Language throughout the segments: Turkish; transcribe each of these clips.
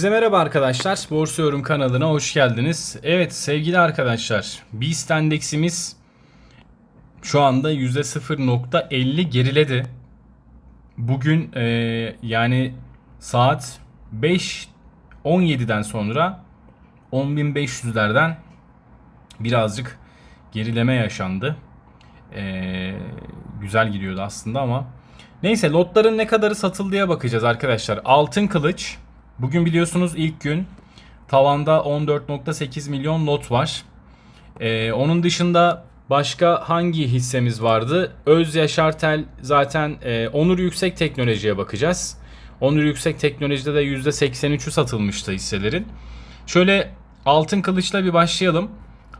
Herkese merhaba arkadaşlar. Borsa Yorum kanalına hoş geldiniz. Evet sevgili arkadaşlar, BIST endeksimiz şu anda %0.50 geriledi. Bugün e, yani saat 5.17'den sonra 10.500'lerden birazcık gerileme yaşandı. E, güzel gidiyordu aslında ama Neyse lotların ne kadarı satıldıya bakacağız arkadaşlar. Altın kılıç Bugün biliyorsunuz ilk gün tavanda 14.8 milyon lot var. Ee, onun dışında başka hangi hissemiz vardı? Öz Yaşartel zaten e, Onur Yüksek Teknoloji'ye bakacağız. Onur Yüksek Teknoloji'de de %83'ü satılmıştı hisselerin. Şöyle altın kılıçla bir başlayalım.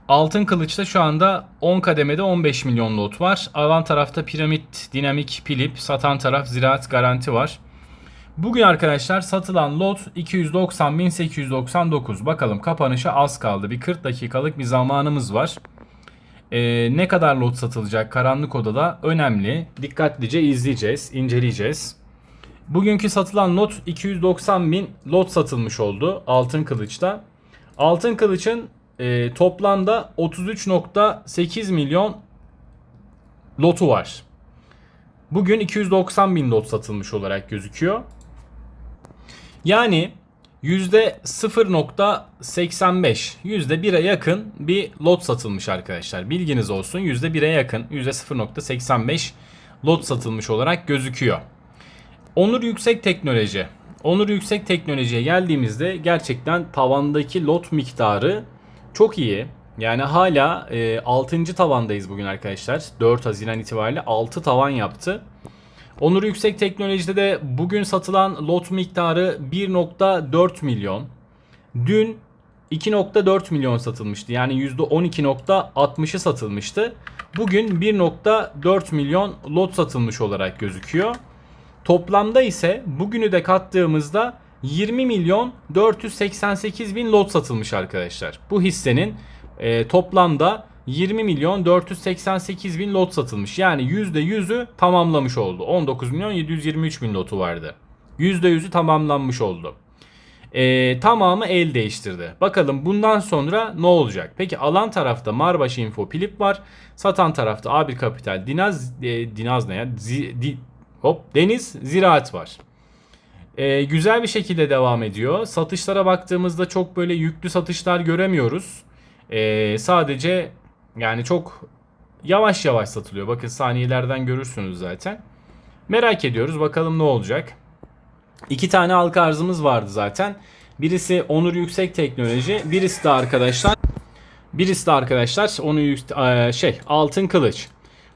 Altın kılıçta şu anda 10 kademede 15 milyon lot var. Alan tarafta piramit, dinamik, pilip, satan taraf ziraat garanti var. Bugün arkadaşlar satılan lot 290.899. Bakalım kapanışa az kaldı. Bir 40 dakikalık bir zamanımız var. Ee, ne kadar lot satılacak karanlık odada önemli. Dikkatlice izleyeceğiz, inceleyeceğiz. Bugünkü satılan lot 290.000 lot satılmış oldu Altın Kılıç'ta. Altın Kılıç'ın e, toplamda 33.8 milyon lotu var. Bugün 290 bin lot satılmış olarak gözüküyor. Yani %0.85 %1'e yakın bir lot satılmış arkadaşlar. Bilginiz olsun %1'e yakın %0.85 lot satılmış olarak gözüküyor. Onur Yüksek Teknoloji. Onur Yüksek Teknoloji'ye geldiğimizde gerçekten tavandaki lot miktarı çok iyi. Yani hala e, 6. tavandayız bugün arkadaşlar. 4 Haziran itibariyle 6 tavan yaptı. Onur Yüksek Teknoloji'de de bugün satılan lot miktarı 1.4 milyon. Dün 2.4 milyon satılmıştı. Yani %12.60'ı satılmıştı. Bugün 1.4 milyon lot satılmış olarak gözüküyor. Toplamda ise bugünü de kattığımızda 20 milyon 488 bin lot satılmış arkadaşlar. Bu hissenin e, toplamda 20 milyon 488 bin lot satılmış. Yani %100'ü tamamlamış oldu. 19 milyon 723 bin lotu vardı. %100'ü tamamlanmış oldu. Ee, tamamı el değiştirdi. Bakalım bundan sonra ne olacak? Peki alan tarafta Marbaş Info Pilip var. Satan tarafta A1 Kapital Dinaz e, Dinaz ne ya? Z, di, hop Deniz Ziraat var. Ee, güzel bir şekilde devam ediyor. Satışlara baktığımızda çok böyle yüklü satışlar göremiyoruz. Ee, sadece yani çok yavaş yavaş satılıyor. Bakın saniyelerden görürsünüz zaten. Merak ediyoruz. Bakalım ne olacak. İki tane halka arzımız vardı zaten. Birisi Onur Yüksek Teknoloji. Birisi de arkadaşlar birisi de arkadaşlar onu e, şey Altın Kılıç.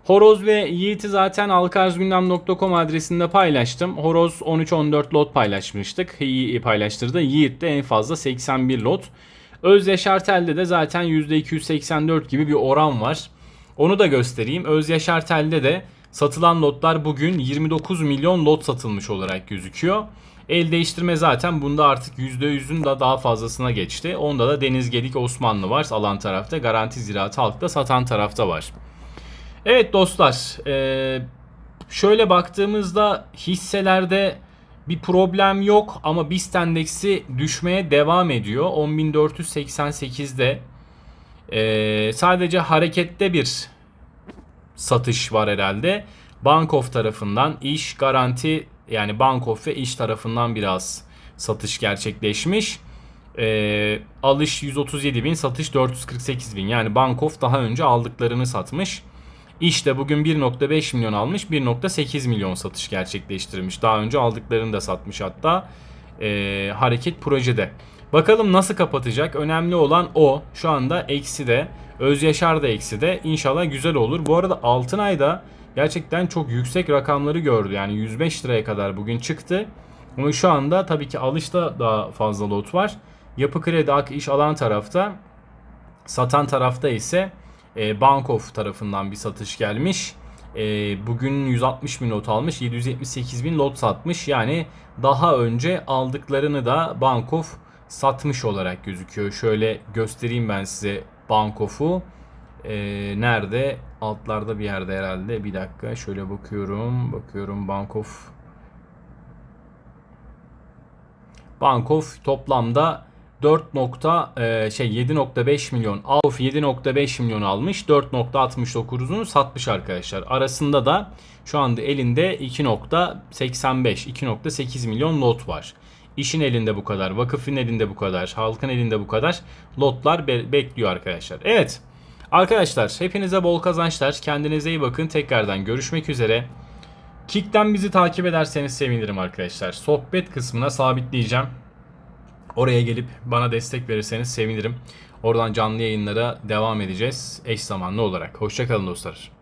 Horoz ve Yiğit'i zaten alkarzgündem.com adresinde paylaştım. Horoz 13-14 lot paylaşmıştık. Yiğit'i paylaştırdı. Yiğit de en fazla 81 lot. Öz Yaşartel'de de zaten %284 gibi bir oran var. Onu da göstereyim. Öz Yaşartel'de de satılan lotlar bugün 29 milyon lot satılmış olarak gözüküyor. El değiştirme zaten bunda artık %100'ün da daha fazlasına geçti. Onda da Deniz Gedik Osmanlı var alan tarafta. Garanti Ziraat Halk'ta satan tarafta var. Evet dostlar şöyle baktığımızda hisselerde bir problem yok ama BIST endeksi düşmeye devam ediyor. 10.488'de ee, sadece harekette bir satış var herhalde. Bankof tarafından iş garanti yani Bankof ve iş tarafından biraz satış gerçekleşmiş. Ee, alış 137 bin satış 448 bin yani Bankof daha önce aldıklarını satmış. İşte bugün 1.5 milyon almış 1.8 milyon satış gerçekleştirmiş. Daha önce aldıklarını da satmış hatta e, hareket projede. Bakalım nasıl kapatacak? Önemli olan o. Şu anda eksi de. Öz Yaşar da eksi de. İnşallah güzel olur. Bu arada Altınay da gerçekten çok yüksek rakamları gördü. Yani 105 liraya kadar bugün çıktı. Ama şu anda tabii ki alışta daha fazla lot var. Yapı Kredi Ak iş alan tarafta. Satan tarafta ise e, Bankof tarafından bir satış gelmiş. E, bugün 160 bin lot almış. 778 bin lot satmış. Yani daha önce aldıklarını da Bankof satmış olarak gözüküyor. Şöyle göstereyim ben size Bankof'u. E, nerede? Altlarda bir yerde herhalde. Bir dakika şöyle bakıyorum. Bakıyorum Bankof. Bankof toplamda 4 nokta, e, şey 7.5 milyon Avf 7.5 milyon almış 4.69'unu satmış arkadaşlar. Arasında da şu anda elinde 2.85 2.8 milyon lot var. İşin elinde bu kadar, vakıfın elinde bu kadar, halkın elinde bu kadar lotlar be- bekliyor arkadaşlar. Evet arkadaşlar hepinize bol kazançlar. Kendinize iyi bakın. Tekrardan görüşmek üzere. Kick'ten bizi takip ederseniz sevinirim arkadaşlar. Sohbet kısmına sabitleyeceğim. Oraya gelip bana destek verirseniz sevinirim. Oradan canlı yayınlara devam edeceğiz eş zamanlı olarak. Hoşçakalın dostlar.